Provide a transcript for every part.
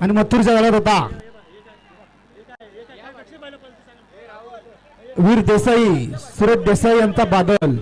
आणि मथुरच्या गाड्यात होता. वीर देसाई सुरत देसाई यांचा बादल.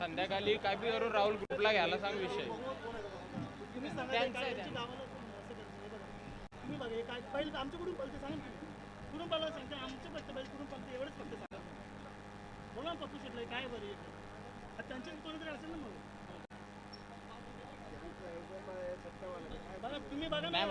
संध्याकाळी काय बी करून राहुल ग्रुपला घ्यायला सांग विषय तुम्हीच सांगा कसं बसू शकलं काय बरं त्यांच्याच कोणीतरी असेल ना मग. बघा तुम्ही बघा मॅम